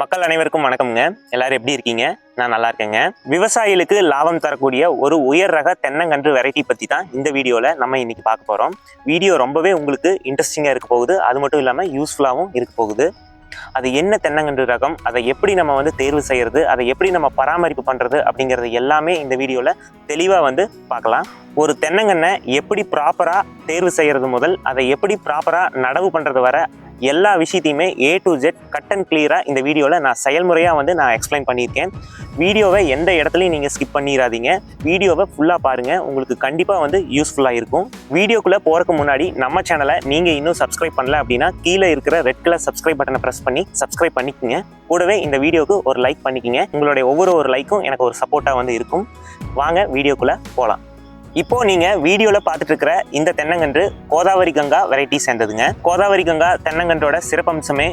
மக்கள் அனைவருக்கும் வணக்கம்ங்க. எல்லாரும் எப்படி இருக்கீங்க? நான் நல்லா இருக்கேங்க. விவசாயிகளுக்கு லாபம் தரக்கூடிய ஒரு உயர் ரக தென்னங்கன்று வெரைட்டி பற்றி தான் இந்த வீடியோவில் நம்ம இன்னைக்கு பார்க்க போகிறோம் வீடியோ ரொம்பவே உங்களுக்கு இன்ட்ரெஸ்டிங்காக இருக்க போகுது. அது மட்டும் இல்லாமல் யூஸ்ஃபுல்லாகவும் இருக்க போகுது. அது என்ன தென்னங்கன்று ரகம்? அதை எப்படி நம்ம வந்து தேர்வு செய்யறது? அதை எப்படி நம்ம பராமரிப்பு பண்ணுறது அப்படிங்கிறது எல்லாமே இந்த வீடியோவில் தெளிவாக வந்து பார்க்கலாம். ஒரு தென்னங்கன்னை எப்படி ப்ராப்பராக தேர்வு செய்கிறது முதல் அதை எப்படி ப்ராப்பராக நடவு பண்ணுறது வர எல்லா விஷயத்தையுமே A to Z cut and கிளியராக இந்த வீடியோவில் நான் செயல்முறையாக வந்து நான் எக்ஸ்பிளைன் பண்ணியிருக்கேன். வீடியோவை எந்த இடத்துலையும் நீங்கள் ஸ்கிப் பண்ணிடாதீங்க வீடியோவை ஃபுல்லாக பாருங்கள் உங்களுக்கு கண்டிப்பாக வந்து யூஸ்ஃபுல்லாக இருக்கும். வீடியோக்குள்ளே போகிறதுக்கு முன்னாடி நம்ம சேனலை நீங்கள் இன்னும் சப்ஸ்கிரைப் பண்ணல அப்படின்னா கீழே இருக்கிற ரெட் கலர் சப்ஸ்கிரைப் பட்டனை ப்ரெஸ் பண்ணி சப்ஸ்கிரைப் பண்ணிக்கோங்க. கூடவே இந்த வீடியோவுக்கு ஒரு லைக் பண்ணிக்கோங்க. உங்களுடைய ஒவ்வொரு ஒரு லைக்கும் எனக்கு ஒரு சப்போர்ட்டாக வந்து இருக்கும். வாங்க வீடியோக்குள்ளே போகலாம் இப்போ நீங்க வீடியோல பார்த்துட்டு இருக்கிற இந்த தென்னங்கன்று கோதாவரி கங்கா வெரைட்டி சேர்ந்ததுங்க. கோதாவரி கங்கா தென்னங்கன்றோட சிறப்பம்சமே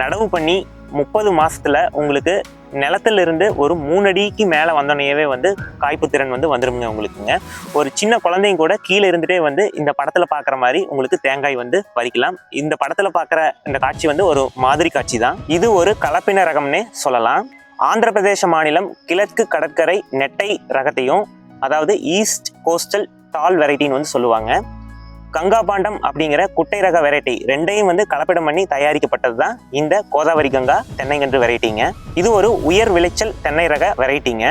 நடவு பண்ணி முப்பது மாசத்துல உங்களுக்கு நிலத்துல இருந்து ஒரு மூணு அடிக்கு மேலே வந்தோடனேயே வந்து காய்ப்பு திறன் வந்து வந்துருங்க உங்களுக்குங்க. ஒரு சின்ன குழந்தைங்க கூட கீழே இருந்துகிட்டே வந்து இந்த படத்தில் பார்க்குற மாதிரி உங்களுக்கு தேங்காய் வந்து பறிக்கலாம். இந்த படத்தில் பார்க்குற இந்த காட்சி வந்து ஒரு மாதிரி காட்சி தான். இது ஒரு கலப்பின ரகம்னே சொல்லலாம். ஆந்திர பிரதேச மாநிலம் கிழக்கு கடற்கரை நெட்டை ரகத்தையும் அதாவது ஈஸ்ட் கோஸ்டல் டால் வெரைட்டின்னு வந்து சொல்லுவாங்க. கங்காபாண்டம் அப்படிங்கிற குட்டை ரக வெரைட்டி ரெண்டையும் வந்து கலப்பிடம் பண்ணி தயாரிக்கப்பட்டது தான் இந்த கோதாவரி கங்கா தென்னைங்கன்று வெரைட்டிங்க. இது ஒரு உயர் விளைச்சல் தென்னை ரக வெரைட்டிங்க.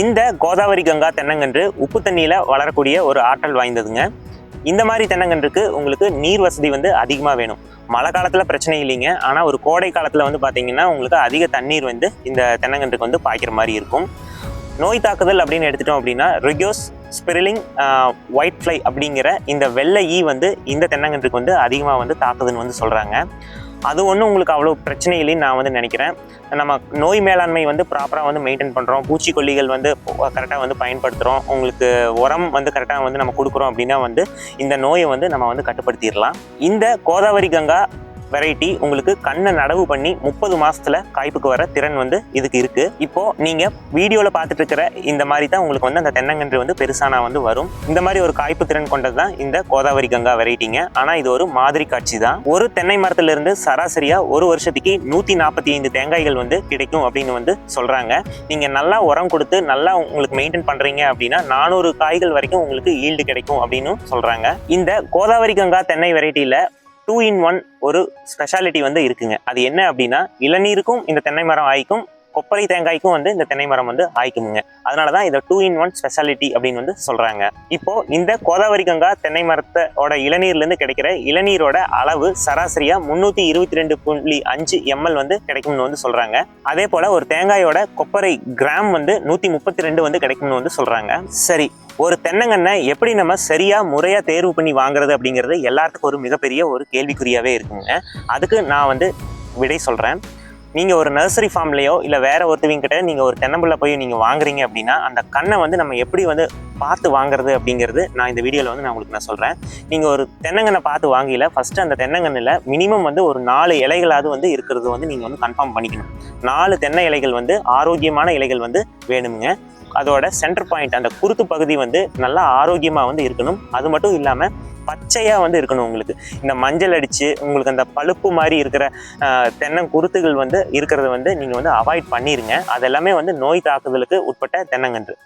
இந்த கோதாவரி கங்கா தென்னங்கன்று உப்பு தண்ணியில் வளரக்கூடிய ஒரு ஆற்றல் வாய்ந்ததுங்க. இந்த மாதிரி தென்னங்கன்றுக்கு உங்களுக்கு நீர் வசதி வந்து அதிகமாக வேணும். மழை காலத்தில் பிரச்சனை இல்லைங்க. ஆனால் ஒரு கோடை காலத்தில் வந்து பார்த்தீங்கன்னா உங்களுக்கு அதிக தண்ணீர் வந்து இந்த தென்னங்கன்றுக்கு வந்து பாய்க்கிற மாதிரி இருக்கும். நோய் தாக்குதல் அப்படின்னு எடுத்துட்டோம் அப்படின்னா ரிகோஸ் ஸ்பிரிலிங் ஒயிட் ஃப்ளை அப்படிங்கிற இந்த வெள்ளை ஈ வந்து இந்த தென்னங்கன்றுக்கு வந்து அதிகமாக வந்து தாக்குதுன்னு வந்து சொல்கிறாங்க அது ஒன்றும் உங்களுக்கு அவ்வளோ பிரச்சனை இல்லைன்னு நான் வந்து நினைக்கிறேன். நம்ம நோய் மேலாண்மை வந்து ப்ராப்பராக வந்து மெயின்டைன் பண்ணுறோம் பூச்சிக்கொல்லிகள் வந்து கரெக்டாக வந்து பயன்படுத்துகிறோம் உங்களுக்கு உரம் வந்து கரெக்டாக வந்து நம்ம கொடுக்குறோம் அப்படின்னா வந்து இந்த நோயை வந்து நம்ம வந்து கட்டுப்படுத்திடலாம். இந்த கோதாவரி கங்கா வெரைட்டி உங்களுக்கு கண்ணை நடவு பண்ணி முப்பது மாசத்துல காய்ப்புக்கு வர திறன் வந்து இதுக்கு இருக்கு. இப்போ நீங்க வீடியோல பார்த்துட்டு இருக்கிற இந்த மாதிரி தான் உங்களுக்கு வந்து அந்த தென்னங்கன்று வந்து பெருசானா வந்து வரும். இந்த மாதிரி ஒரு காய்ப்பு திறன் கொண்டது தான் இந்த கோதாவரி கங்கா வெரைட்டிங்க ஆனா இது ஒரு மாதிரி காட்சி தான். ஒரு தென்னை மரத்துல இருந்து சராசரியா ஒரு வருஷத்துக்கு நூத்தி நாற்பத்தி ஐந்து தேங்காய்கள் வந்து கிடைக்கும் அப்படின்னு வந்து சொல்றாங்க. நீங்க நல்லா உரம் கொடுத்து நல்லா உங்களுக்கு மெயின்டைன் பண்றீங்க அப்படின்னா நானூறு காய்கள் வரைக்கும் உங்களுக்கு ஈல்டு கிடைக்கும் அப்படின்னு சொல்றாங்க. இந்த கோதாவரி கங்கா தென்னை வெரைட்டியில டூ இன் ஒன் ஒரு ஸ்பெஷாலிட்டி வந்து இருக்குங்க. அது என்ன அப்படின்னா இளநீருக்கும் இந்த தென்னை மரம் ஆய்க்கும் கொப்பரை தேங்காய்க்கும் வந்து இந்த தென்னை மரம் வந்து ஆய்க்குமுங்க. அதனால தான் இதை டூ இன் ஒன் ஸ்பெஷாலிட்டி அப்படின்னு வந்து சொல்கிறாங்க இப்போ இந்த கோதாவரி கங்கா தென்னை மரத்தோட இளநீர்லேருந்து கிடைக்கிற இளநீரோட அளவு சராசரியாக முந்நூற்றி இருபத்தி ரெண்டு புள்ளி அஞ்சு எம்எல் வந்து கிடைக்கும்னு வந்து சொல்கிறாங்க அதே போல் ஒரு தேங்காயோட கொப்பரை கிராம் வந்து நூற்றி முப்பத்தி ரெண்டு வந்து கிடைக்கும்னு வந்து சொல்கிறாங்க சரி ஒரு தென்னங்கண்ணை எப்படி நம்ம சரியாக முறையாக தேர்வு பண்ணி வாங்குறது அப்படிங்கிறது எல்லாத்துக்கும் ஒரு மிகப்பெரிய ஒரு கேள்விக்குறியாகவே இருக்குங்க. அதுக்கு நான் வந்து விடை சொல்கிறேன் நீங்கள் ஒரு நர்சரி ஃபார்ம்லேயோ இல்லை வேறு ஒருத்தவங்க நீங்கள் ஒரு தென்னம்பிள்ளை போய் நீங்கள் வாங்குறீங்க அப்படின்னா அந்த கண்ணை வந்து நம்ம எப்படி வந்து பார்த்து வாங்குறது அப்படிங்கிறது நான் இந்த வீடியோவில் வந்து நான் உங்களுக்கு நான் சொல்கிறேன் நீங்கள் ஒரு தென்னங்கண்ணை பார்த்து வாங்கியில் ஃபஸ்ட்டு அந்த தென்னங்கன்னில் மினிமம் வந்து ஒரு நாலு இலைகளாவது வந்து இருக்கிறது வந்து நீங்கள் வந்து கன்ஃபார்ம் பண்ணிக்கணும். நாலு தென்னை இலைகள் வந்து ஆரோக்கியமான இலைகள் வந்து வேணுங்க அதோட சென்டர் பாயிண்ட் அந்த குருத்து பகுதி வந்து நல்லா ஆரோக்கியமாக வந்து இருக்கணும். அது மட்டும் இல்லாமல் பச்சையாக வந்து இருக்கணும் உங்களுக்கு. இந்த மஞ்சள் அடித்து உங்களுக்கு அந்த பழுப்பு மாதிரி இருக்கிற ஆஹ், தென்னங்குருத்துகள் வந்து இருக்கிறத வந்து நீங்கள் வந்து அவாய்ட் பண்ணிடுங்க அதெல்லாமே வந்து நோய் தாக்குதலுக்கு உட்பட்ட தென்னங்கன்று.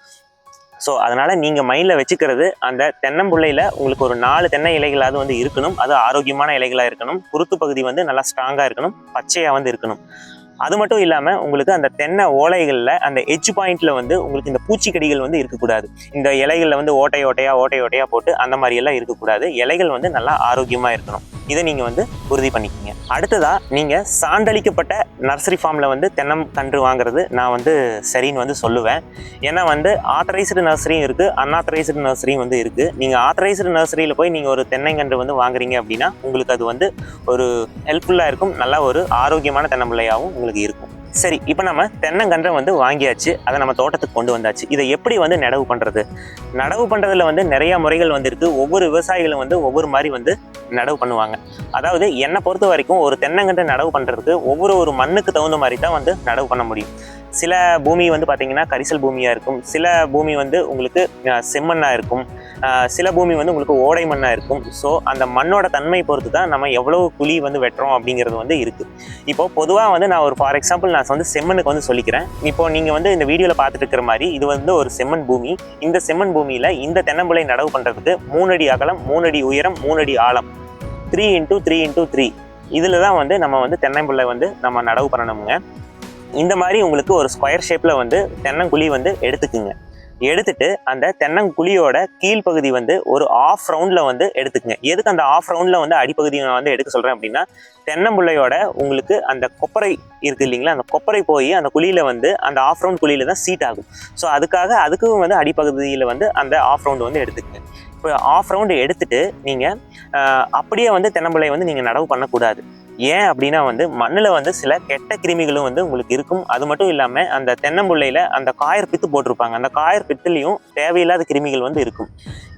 ஸோ அதனால் நீங்கள் மைண்டில் வச்சுக்கிறது அந்த தென்னம்புள்ளையில் உங்களுக்கு ஒரு நாலு தென்னை இலைகளாவது வந்து இருக்கணும். அது ஆரோக்கியமான இலைகளாக இருக்கணும். குருத்து பகுதி வந்து நல்லா ஸ்ட்ராங்காக இருக்கணும். பச்சையாக வந்து இருக்கணும். அது மட்டும் இல்லாமல் உங்களுக்கு அந்த தென்னை ஓலைகளில் அந்த எட்ஜ் பாயிண்ட்ல வந்து உங்களுக்கு இந்த பூச்சிக்கடிகள் வந்து இருக்கக்கூடாது. இந்த இலைகளில் வந்து ஓட்டை ஓட்டையா ஓட்டை ஓட்டையா போட்டு அந்த மாதிரி எல்லாம் இருக்கக்கூடாது. இலைகள் வந்து நல்லா ஆரோக்கியமாக இருக்கணும். இதை நீங்கள் வந்து உறுதி பண்ணிக்கோங்க. அடுத்ததாக நீங்கள் சான்றளிக்கப்பட்ட நர்சரி ஃபார்மில் வந்து தென்னம் கன்று வாங்குறது நான் வந்து சரின்னு வந்து சொல்லுவேன். ஏன்னா வந்து ஆத்தரைஸ்டு நர்சரியும் இருக்குது அன்ஆத்தரைஸ்டு நர்சரியும் வந்து இருக்குது நீங்கள் ஆத்தரைஸ்டு நர்சரியில் போய் நீங்கள் ஒரு தென்னைங்கன்று வந்து வாங்குறீங்க அப்படின்னா உங்களுக்கு அது வந்து ஒரு ஹெல்ப்ஃபுல்லாக இருக்கும். நல்லா ஒரு ஆரோக்கியமான தென்னம்பிள்ளையாகவும் உங்களுக்கு இருக்கும். சரி இப்போ நம்ம தென்னங்கன்றை வந்து வாங்கியாச்சு. அதை நம்ம தோட்டத்துக்கு கொண்டு வந்தாச்சு. இதை எப்படி வந்து நடவு பண்ணுறது நடவு பண்ணுறதுல வந்து நிறைய முறைகள் வந்துருக்கு. ஒவ்வொரு விவசாயிகளும் வந்து ஒவ்வொரு மாதிரி வந்து நடவு பண்ணுவாங்க. அதாவது என்னை பொறுத்த வரைக்கும் ஒரு தென்னங்கன்றை நடவு பண்ணுறதுக்கு ஒவ்வொரு ஒரு மண்ணுக்கு தகுந்த மாதிரி தான் வந்து நடவு பண்ண முடியும். சில பூமி வந்து பார்த்தீங்கன்னா கரிசல் பூமியாக இருக்கும். சில பூமி வந்து உங்களுக்கு செம்மண்ணாக இருக்கும். சில பூமி வந்து உங்களுக்கு ஓடை மண்ணாக இருக்கும். ஸோ அந்த மண்ணோட தன்மை பொறுத்து தான் நம்ம எவ்வளோ குழி வந்து வெட்டுறோம் அப்படிங்கிறது வந்து இருக்குது இப்போ பொதுவாக வந்து நான் ஒரு ஃபார் எக்ஸாம்பிள் நான் வந்து செம்மண்ணுக்கு வந்து சொல்லிக்கிறேன். இப்போ நீங்கள் வந்து இந்த வீடியோவில் பார்த்துட்டு இருக்கிற மாதிரி இது வந்து ஒரு செம்மண் பூமி. இந்த செம்மண் பூமியில் இந்த தென்னம்பிள்ளை நடவு பண்ணுறதுக்கு மூணு அடி அகலம் மூணு அடி உயரம் மூணு அடி ஆழம். Three into three into three இதில் தான் வந்து நம்ம வந்து தென்னம்பிள்ளை வந்து நம்ம நடவு பண்ணணுங்க. இந்த மாதிரி உங்களுக்கு ஒரு ஸ்கொயர் ஷேப்பில் வந்து தென்னங்குழி வந்து எடுத்துக்குங்க. எடுத்துட்டு அந்த தென்னங்குழியோட கீழ்ப்பகுதி வந்து ஒரு ஆஃப் ரவுண்டில் வந்து எடுத்துக்குங்க. எதுக்கு அந்த ஆஃப் ரவுண்டில் வந்து அடிப்பகுதியை நான் வந்து எடுக்க சொல்கிறேன் அப்படின்னா தென்னம்புள்ளையோட உங்களுக்கு அந்த கொப்பரை இருக்குது இல்லைங்களா அந்த கொப்பரை போய் அந்த குழியில் வந்து அந்த ஆஃப் ரவுண்ட் குழியில் தான் சீட் ஆகும். ஸோ அதுக்காக அதுக்கும் வந்து அடிப்பகுதியில் வந்து அந்த ஆஃப் ரவுண்டு வந்து எடுத்துக்குங்க. இப்போ ஆஃப் ரவுண்டு எடுத்துட்டு நீங்கள் அப்படியே வந்து தென்னம்பிள்ளையை வந்து நீங்கள் நடவு பண்ணக்கூடாது. ஏன் அப்படின்னா வந்து மண்ணில் வந்து சில கெட்ட கிருமிகளும் வந்து உங்களுக்கு இருக்கும். அது மட்டும் இல்லாமல் அந்த தென்னம்புள்ளையில் அந்த காயர் பித்து போட்டிருப்பாங்க. அந்த காயர் பித்துலேயும் தேவையில்லாத கிருமிகள் வந்து இருக்கும்.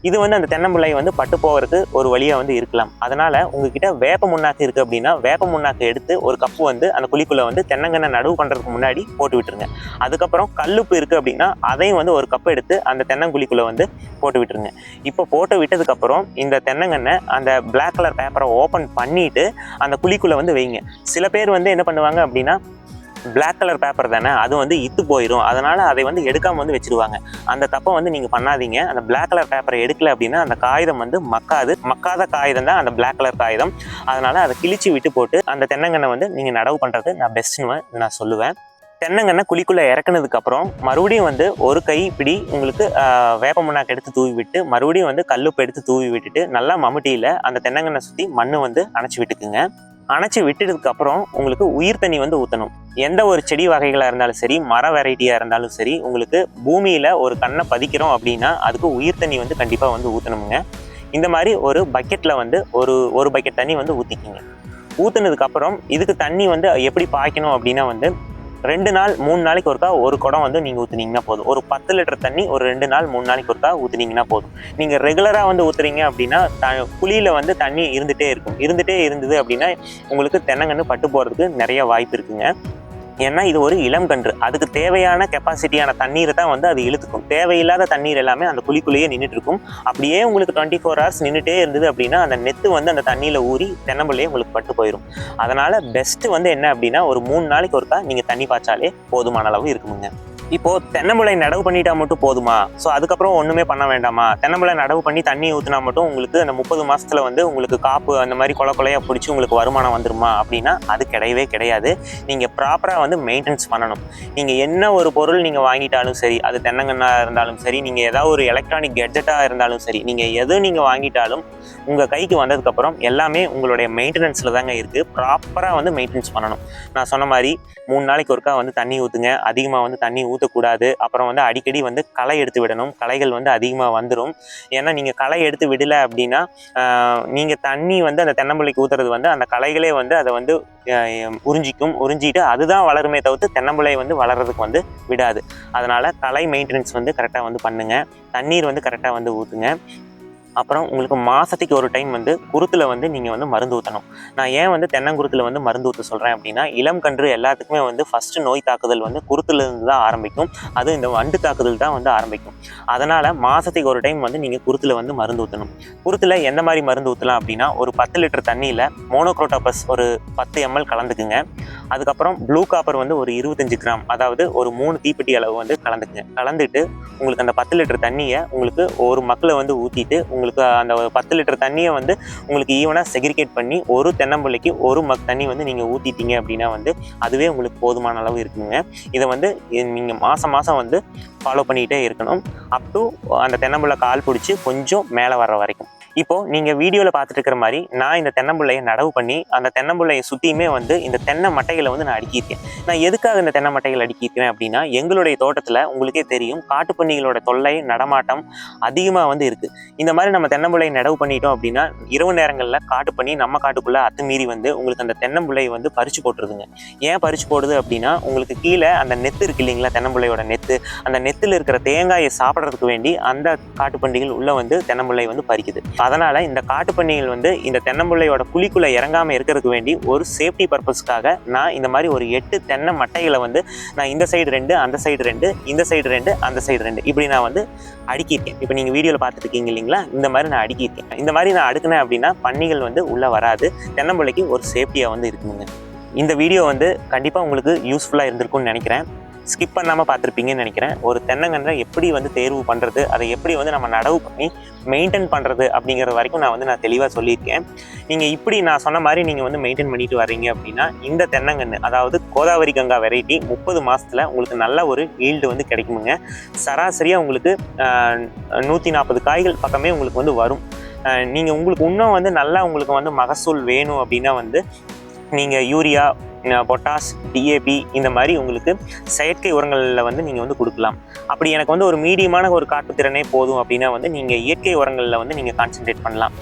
இது வந்து அந்த தென்னம்பிள்ளை வந்து பட்டு போகிறதுக்கு ஒரு வழியாக வந்து இருக்கலாம். அதனால் உங்ககிட்ட வேப்ப முன்னாக்கு இருக்குது அப்படின்னா வேப்ப முன்னாக்கு எடுத்து ஒரு கப்பு வந்து அந்த குழிக்குள்ளே வந்து தென்னங்கண்ணை நடுவு பண்ணுறதுக்கு முன்னாடி போட்டு விட்டுருங்க. அதுக்கப்புறம் கல்லுப்பு இருக்குது அப்படின்னா அதையும் வந்து ஒரு கப் எடுத்து அந்த தென்னங்குழிக்குள்ளே வந்து போட்டு விட்டுருங்க. இப்போ போட்டு விட்டதுக்கப்புறம் இந்த தென்னங்கண்ணை அந்த பிளாக் கலர் பேப்பரை ஓப்பன் பண்ணிட்டு அந்த குழிக்குள்ளே வந்து வைங்க. சில பேர் வந்து என்ன பண்ணுவாங்க அப்படின்னா பிளாக் கலர் பேப்பர் தானே அது வந்து இத்து போயிடும் அதனால் அதை வந்து எடுக்காமல் வந்து வச்சுருவாங்க. அந்த தப்பை வந்து நீங்கள் பண்ணாதீங்க. அந்த பிளாக் கலர் பேப்பரை எடுக்கல அப்படின்னா அந்த காகிதம் வந்து மக்காது. மக்காத காகிதம் தான் அந்த பிளாக் கலர் காகிதம். அதனால் அதை கிழிச்சு விட்டு போட்டு அந்த தென்னங்கன்னை வந்து நீங்கள் நடவு பண்ணுறது நான் பெஸ்ட்டுன்னு நான் சொல்லுவேன். தென்னங்கண்ணை குழிக்குள்ளே இறக்குனதுக்கப்புறம் மறுபடியும் வந்து ஒரு கை பிடி உங்களுக்கு வேப்ப முன்னாக்கு எடுத்து தூவி விட்டு மறுபடியும் வந்து கல்லுப்பு எடுத்து தூவி விட்டுட்டு நல்லா மம்முட்டியில் அந்த தென்னங்கன்னை சுற்றி மண் வந்து அணைச்சி விட்டுக்குங்க. அணைச்சி விட்டதுக்கு அப்புறம் உங்களுக்கு உயிர் தண்ணி வந்து ஊற்றணும் எந்த ஒரு செடி வகைகளாக இருந்தாலும் சரி மர வெரைட்டியாக இருந்தாலும் சரி உங்களுக்கு பூமியில் ஒரு கண்ணை பதிக்கிறோம் அப்படின்னா அதுக்கு உயிர் தண்ணி வந்து கண்டிப்பாக வந்து ஊற்றணுங்க இந்த மாதிரி ஒரு பக்கெட்டில் வந்து ஒரு ஒரு பக்கெட் தண்ணி வந்து ஊற்றிக்கிங்க ஊற்றுனதுக்கப்புறம் இதுக்கு தண்ணி வந்து எப்படி பாய்க்கணும் அப்படின்னா வந்து ரெண்டு நாள் மூணு நாளைக்கு ஒருக்கா ஒரு குடம் வந்து நீங்கள் ஊற்றுனீங்கன்னா போதும். ஒரு பத்து லிட்டர் தண்ணி ஒரு ரெண்டு நாள் மூணு நாளைக்கு ஒருக்கா ஊற்றுனீங்கன்னா போதும். நீங்கள் ரெகுலராக வந்து ஊற்றுறீங்க அப்படின்னா த குழியில் வந்து தண்ணி இருந்துகிட்டே இருக்கும். இருந்துகிட்டே இருந்தது அப்படின்னா உங்களுக்கு தென்னங்கன்று பட்டு போகிறதுக்கு நிறைய வாய்ப்பு இருக்குங்க. ஏன்னா இது ஒரு இளம் கன்று. அதுக்கு தேவையான கெப்பாசிட்டியான தண்ணீரை தான் வந்து அது இழுத்துக்கும். தேவையில்லாத தண்ணீர் எல்லாமே அந்த குழிக்குள்ளேயே நின்றுட்டு இருக்கும் அப்படியே உங்களுக்கு டுவெண்ட்டி ஃபோர் ஹவர்ஸ் நின்றுட்டே இருந்தது அப்படின்னா அந்த நெத்து வந்து அந்த தண்ணியில் ஊறி தென்னம்பிள்ளையே உங்களுக்கு பட்டு போயிடும் அதனால் பெஸ்ட்டு வந்து என்ன அப்படின்னா ஒரு மூணு நாளைக்கு ஒருக்கா நீங்கள் தண்ணி பாய்ச்சாலே போதுமான அளவு இருக்குமுங்க. இப்போ தென்னமுளை நடவு பண்ணிட்டா மட்டும் போதுமா? ஸோ அதுக்கப்புறம் ஒன்றுமே பண்ண வேண்டாமா? தென்னமுளை நடவு பண்ணி தண்ணி ஊற்றினா மட்டும் உங்களுக்கு அந்த முப்பது மாதத்தில் வந்து உங்களுக்கு காப்பு அந்த மாதிரி கொலை கொலையாக பிடிச்சி உங்களுக்கு வருமானம் வந்துருமா? அப்படின்னா அது கிடையவே கிடையாது. நீங்கள் ப்ராப்பராக வந்து மெயின்டெனன்ஸ் பண்ணணும். நீங்கள் என்ன ஒரு பொருள் நீங்கள் வாங்கிட்டாலும் சரி அது தென்னங்கன்னாக இருந்தாலும் சரி நீங்கள் ஏதாவது ஒரு எலக்ட்ரானிக் கெட்ஜெட்டாக இருந்தாலும் சரி நீங்கள் எது நீங்கள் வாங்கிட்டாலும் உங்கள் கைக்கு வந்ததுக்கப்புறம் எல்லாமே உங்களுடைய மெயின்டெனன்ஸில் தாங்க இருக்குது ப்ராப்பராக வந்து மெயின்டெனன்ஸ் பண்ணணும். நான் சொன்ன மாதிரி மூணு நாளைக்கு ஒருக்கா வந்து தண்ணி ஊற்றுங்க அதிகமாக வந்து தண்ணி ஊட்டக்கூடாது அப்புறம் வந்து அடிக்கடி வந்து களை எடுத்து விடணும். களைகள் வந்து அதிகமாக வந்துடும் ஏன்னா நீங்கள் களை எடுத்து விடலை அப்படின்னா நீங்கள் தண்ணி வந்து அந்த தென்னம்பிள்ளைக்கு ஊற்றுறது வந்து அந்த களைகளே வந்து அதை வந்து உறிஞ்சிக்கும். உறிஞ்சிட்டு அதுதான் வளருமே தவிர்த்து தென்னம்பிள்ளை வந்து வளர்றதுக்கு வந்து விடாது. அதனால் களை மெயின்டெனன்ஸ் வந்து கரெக்டாக வந்து பண்ணுங்கள் தண்ணீர் வந்து கரெக்டாக வந்து ஊற்றுங்க அப்புறம் உங்களுக்கு மாதத்துக்கு ஒரு டைம் வந்து குருத்தில் வந்து நீங்கள் வந்து மருந்து ஊற்றணும் நான் ஏன் வந்து தென்னங்குருத்தில் வந்து மருந்து ஊற்ற சொல்கிறேன் அப்படின்னா இளம் கன்று எல்லாத்துக்குமே வந்து ஃபஸ்ட்டு நோய் தாக்குதல் வந்து குருத்துலேருந்து தான் ஆரம்பிக்கும். அது இந்த வண்டு தாக்குதல் தான் வந்து ஆரம்பிக்கும். அதனால் மாதத்துக்கு ஒரு டைம் வந்து நீங்கள் குருத்தில் வந்து மருந்து ஊற்றணும் குருத்தில் எந்த மாதிரி மருந்து ஊற்றலாம் அப்படின்னா ஒரு பத்து லிட்டர் தண்ணியில் மோனோக்ரோட்டோபஸ் ஒரு பத்து எம்எல் கலந்துக்குங்க. அதுக்கப்புறம் ப்ளூ காப்பர் வந்து ஒரு இருபத்தஞ்சு கிராம் அதாவது ஒரு மூணு தீப்பெட்டி அளவு வந்து கலந்துக்குங்க. கலந்துட்டு உங்களுக்கு அந்த பத்து லிட்டர் தண்ணியை உங்களுக்கு ஒரு மக்களை வந்து ஊற்றிட்டு உங்களுக்கு அந்த பத்து லிட்டர் தண்ணியை வந்து உங்களுக்கு ஈவனாக செக்ரிகேட் பண்ணி ஒரு தென்னம்பிள்ளைக்கு ஒரு மக் தண்ணி வந்து நீங்கள் ஊற்றிட்டீங்க அப்படின்னா வந்து அதுவே உங்களுக்கு போதுமான அளவு இருக்குங்க. இதை வந்து நீங்கள் மாதம் மாதம் வந்து ஃபாலோ பண்ணிக்கிட்டே இருக்கணும். அப் டு அந்த தென்னம்பிள்ளை கால் பிடிச்சி கொஞ்சம் மேலே வர்ற வரைக்கும். இப்போது நீங்கள் வீடியோவில் பார்த்துட்டு இருக்கிற மாதிரி நான் இந்த தென்னம்பிள்ளையை நடவு பண்ணி அந்த தென்னம்பிள்ளையை சுற்றியுமே வந்து இந்த தென்னை மட்டைகளை வந்து நான் அடுக்கியிருக்கேன். நான் எதுக்காக இந்த தென்னை மட்டைகள் அடுக்கியிருக்கேன் அப்படின்னா எங்களுடைய தோட்டத்தில் உங்களுக்கே தெரியும் காட்டுப்பன்னிகளோட தொல்லை நடமாட்டம் அதிகமாக வந்து இருக்குது இந்த மாதிரி நம்ம தென்னம்பிள்ளையை நடவு பண்ணிட்டோம் அப்படின்னா இரவு நேரங்களில் காட்டுப்பண்ணி நம்ம காட்டுக்குள்ளே அத்துமீறி வந்து உங்களுக்கு அந்த தென்னம்பிள்ளையை வந்து பறிச்சு போட்டுருதுங்க. ஏன் பறிச்சு போடுது அப்படின்னா உங்களுக்கு கீழே அந்த நெத்து இருக்கு இல்லைங்களா தென்னம்பிள்ளையோட நெத்து அந்த நெத்தில் இருக்கிற தேங்காயை சாப்பிட்றதுக்கு வேண்டி அந்த காட்டுப்பண்டிகள் உள்ளே வந்து தென்னம்பிள்ளை வந்து பறிக்குது. அதனால் இந்த காட்டு பன்னிகள் வந்து இந்த தென்னம்பிள்ளையோட குழிக்குள்ளே இறங்காமல் இருக்கிறதுக்கு வேண்டி ஒரு சேஃப்டி பர்பஸ்க்காக நான் இந்த மாதிரி ஒரு எட்டு தென்னை மட்டைகளை வந்து நான் இந்த சைடு ரெண்டு அந்த சைடு ரெண்டு இந்த சைடு ரெண்டு அந்த சைடு ரெண்டு இப்படி நான் வந்து அடுக்கியிருக்கேன். இப்போ நீங்கள் வீடியோவில் பார்த்துருக்கீங்க இல்லைங்களா? இந்த மாதிரி நான் அடுக்கியிருக்கேன். இந்த மாதிரி நான் அடுக்கினேன் அப்படின்னா பன்னிகள் வந்து உள்ளே வராது. தென்னம்பிள்ளைக்கு ஒரு சேஃப்டியாக வந்து இருக்குங்க. இந்த வீடியோ வந்து கண்டிப்பாக உங்களுக்கு யூஸ்ஃபுல்லாக இருந்திருக்கும்னு நினைக்கிறேன். ஸ்கிப் பண்ணாமல் பார்த்துருப்பீங்கன்னு நினைக்கிறேன். ஒரு தென்னங்கன்றை எப்படி வந்து தேர்வு பண்ணுறது அதை எப்படி வந்து நம்ம நடவு பண்ணி மெயின்டைன் பண்ணுறது அப்படிங்கிற வரைக்கும் நான் வந்து நான் தெளிவாக சொல்லியிருக்கேன். நீங்கள் இப்படி நான் சொன்ன மாதிரி நீங்கள் வந்து மெயின்டைன் பண்ணிட்டு வர்றீங்க அப்படின்னா இந்த தென்னங்கன்று அதாவது கோதாவரி கங்கா வெரைட்டி முப்பது மாதத்தில் உங்களுக்கு நல்ல ஒரு ஈல்டு வந்து கிடைக்குமுங்க. சராசரியாக உங்களுக்கு நூற்றி நாற்பது காய்கள் பக்கமே உங்களுக்கு வந்து வரும். நீங்கள் உங்களுக்கு இன்னும் வந்து நல்லா உங்களுக்கு வந்து மகசூல் வேணும் அப்படின்னா வந்து நீங்கள் யூரியா பொட்டாஸ் டிஏபி இந்த மாதிரி உங்களுக்கு செயற்கை உரங்களில் வந்து நீங்கள் வந்து கொடுக்கலாம். அப்படி எனக்கு வந்து ஒரு மீடியமான ஒரு காட்டு திறனே போதும் அப்படின்னா வந்து நீங்கள் இயற்கை உரங்களில் வந்து நீங்கள் கான்சென்ட்ரேட் பண்ணலாம்.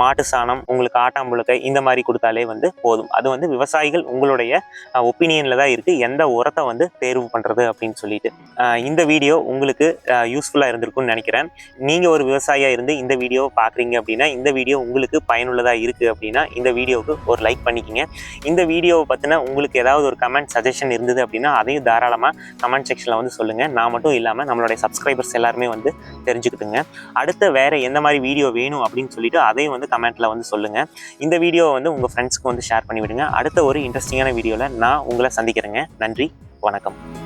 மாட்டு சாணம் உங்களுக்கு ஆட்டாம்புழுக்கை இந்த மாதிரி கொடுத்தாலே வந்து போதும். அது வந்து விவசாயிகள் உங்களுடைய ஒப்பீனியனில் தான் இருக்குது எந்த உரத்தை வந்து தேர்வு பண்ணுறது அப்படின்னு சொல்லிட்டு. இந்த வீடியோ உங்களுக்கு யூஸ்ஃபுல்லாக இருந்திருக்கும்னு நினைக்கிறேன். நீங்கள் ஒரு விவசாயியாக இருந்து இந்த வீடியோவை பார்க்குறீங்க அப்படின்னா இந்த வீடியோ உங்களுக்கு பயனுள்ளதாக இருக்குது அப்படின்னா இந்த வீடியோவுக்கு ஒரு லைக் பண்ணிக்கிங்க. இந்த வீடியோவை பற்றின உங்களுக்கு ஏதாவது ஒரு கமெண்ட் சஜஷன் இருந்தது அப்படின்னா அதையும் தாராளமாக கமெண்ட் செக்ஷனில் வந்து சொல்லுங்கள் நான் மட்டும் இல்லாமல் நம்மளுடைய சப்ஸ்கிரைபர்ஸ் எல்லாருமே வந்து தெரிஞ்சுக்கிட்டுங்க. அடுத்த வேறு எந்த மாதிரி வீடியோ வேணும் அப்படின்னு சொல்லிட்டு அதையும் வந்து கமெண்ட்டில் வந்து சொல்லுங்கள் இந்த வீடியோவை வந்து உங்கள் ஃப்ரெண்ட்ஸ்க்கு வந்து ஷேர் பண்ணி விடுங்க. அடுத்த ஒரு இன்ட்ரெஸ்டிங்கான வீடியோவில் நான் உங்களை சந்திக்கிறேங்க. நன்றி வணக்கம்.